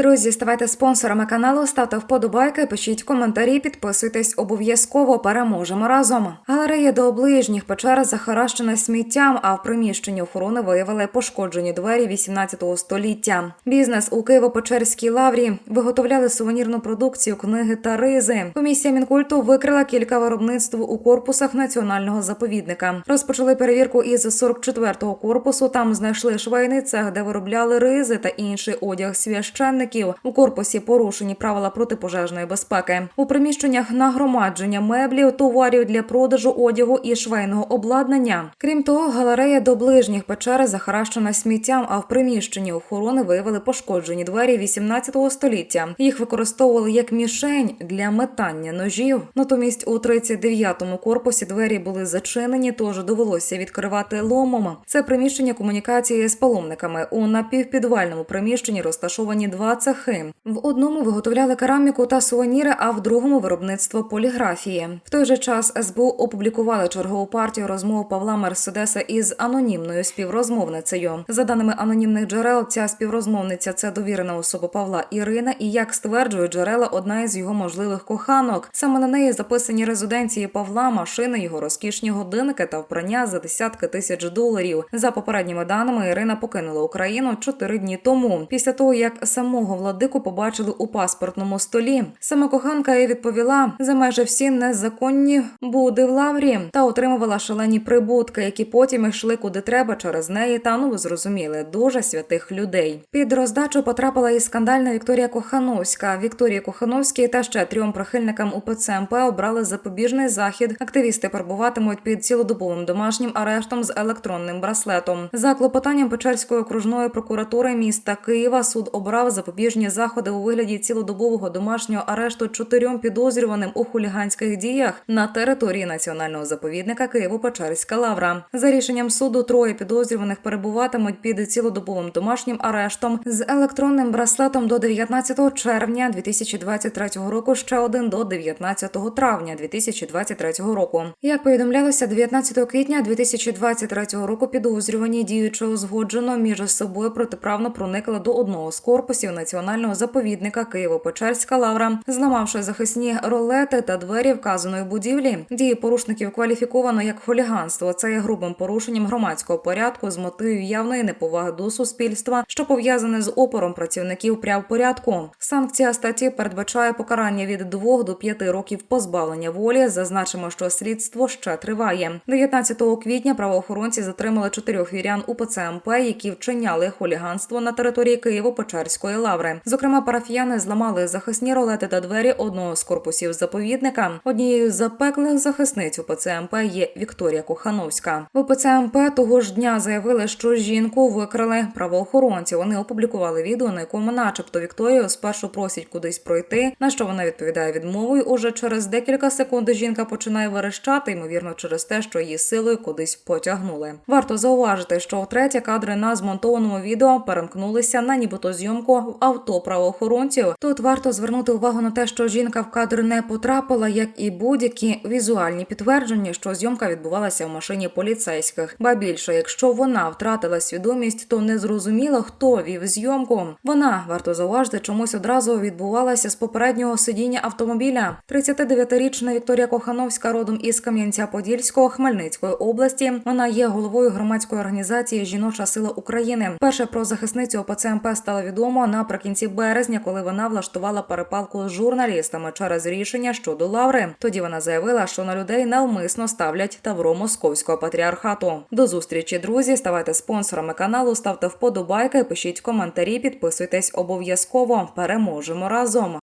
Друзі, ставайте спонсорами каналу, ставте вподобайки, пишіть коментарі, підписуйтесь обов'язково. Переможемо разом. Галерея до оближніх печера захаращена сміттям, а в приміщенні охорони виявили пошкоджені двері 18 століття. Бізнес у Києво-Печерській лаврі виготовляли сувенірну продукцію, книги та ризи. Комісія мінкульту викрила кілька виробництв у корпусах національного заповідника. Розпочали перевірку із 44-го корпусу. Там знайшли швейний цех, де виробляли ризи та інший одяг священників. У корпусі порушені правила протипожежної безпеки. У приміщеннях нагромадження меблів, товарів для продажу одягу і швейного обладнання. Крім того, галерея до ближніх печер захаращена сміттям. А в приміщенні охорони виявили пошкоджені двері 18 століття. Їх використовували як мішень для метання ножів. Натомість у 39-му корпусі двері були зачинені, тож довелося відкривати ломом. Це приміщення комунікації з паломниками. У напівпідвальному приміщенні розташовані два цехи. В одному виготовляли кераміку та сувеніри, а в другому виробництво поліграфії. В той же час СБУ опублікували чергову партію розмов Павла Мерседеса із анонімною співрозмовницею. За даними анонімних джерел, ця співрозмовниця це довірена особа Павла Ірина, і як стверджують джерела, одна із його можливих коханок. Саме на неї записані резиденції Павла, машини, його розкішні годинники та вбрання за десятки тисяч доларів. За попередніми даними, Ірина покинула Україну чотири дні тому, після того як самого владику побачили у паспортному столі. Саме коханка і відповіла за майже всі незаконні буди в лаврі та отримувала шалені прибутки, які потім йшли куди треба через неї. Та ну ви зрозуміли, дуже святих людей. Під роздачу потрапила і скандальна Вікторія Кохановська. Вікторія Кохановській та ще трьом прихильникам УПЦ МП обрали запобіжний захід. Активісти перебуватимуть під цілодобовим домашнім арештом з електронним браслетом. За клопотанням Печерської окружної прокуратури міста Києва суд обрав запобіжні заходи у вигляді цілодобового домашнього арешту чотирьом підозрюваним у хуліганських діях на території національного заповідника Києво-Печерська лавра. За рішенням суду троє підозрюваних перебуватимуть під цілодобовим домашнім арештом з електронним браслетом до 19 червня 2023 року. Ще один до 19 травня 2023 року. Як повідомлялося, 19 квітня 2023 року підозрювані діючи узгоджено між собою протиправно проникли до одного з корпусів національного заповідника Києво-Печерська лавра, зламавши захисні ролети та двері вказаної будівлі. Дії порушників кваліфіковано як хуліганство. Це є грубим порушенням громадського порядку з мотивів явної неповаги до суспільства, що пов'язане з опором працівників правопорядку. Санкція статті передбачає покарання від 2 до 5 років позбавлення волі. Зазначимо, що слідство ще триває. 19 квітня правоохоронці затримали чотирьох вірян УПЦ МП, які вчиняли хуліганство на території Києво-Печерської лаври. Зокрема, парафіяни зламали захисні ролети та двері одного з корпусів заповідника. Однією з запеклих захисниць УПЦ МП є Вікторія Кохановська. В УПЦ МП того ж дня заявили, що жінку викрали правоохоронці. Вони опублікували відео, на якому, начебто, Вікторію спершу просять кудись пройти. На що вона відповідає відмовою. Уже через декілька секунд жінка починає верещати, ймовірно, через те, що її силою кудись потягнули. Варто зауважити, що втретє кадри на змонтованому відео перемкнулися на нібито зйомку авто правоохоронців. Тут варто звернути увагу на те, що жінка в кадр не потрапила, як і будь-які візуальні підтвердження, що зйомка відбувалася в машині поліцейських. Ба більше, якщо вона втратила свідомість, то не зрозуміло, хто вів зйомку. Вона варто зауважити, чомусь одразу відбувалася з попереднього сидіння автомобіля. 39-річна Вікторія Кохановська, родом із Кам'янця-Подільського Хмельницької області. Вона є головою громадської організації Жіноча сила України. Перше про захисницю ОПЦ МП стало відомо наприкінці березня, коли вона влаштувала перепалку з журналістами через рішення щодо лаври. Тоді вона заявила, що на людей навмисно ставлять тавро московського патріархату. До зустрічі, друзі. Ставайте спонсорами каналу, ставте вподобайки, пишіть коментарі, підписуйтесь обов'язково. Переможемо разом.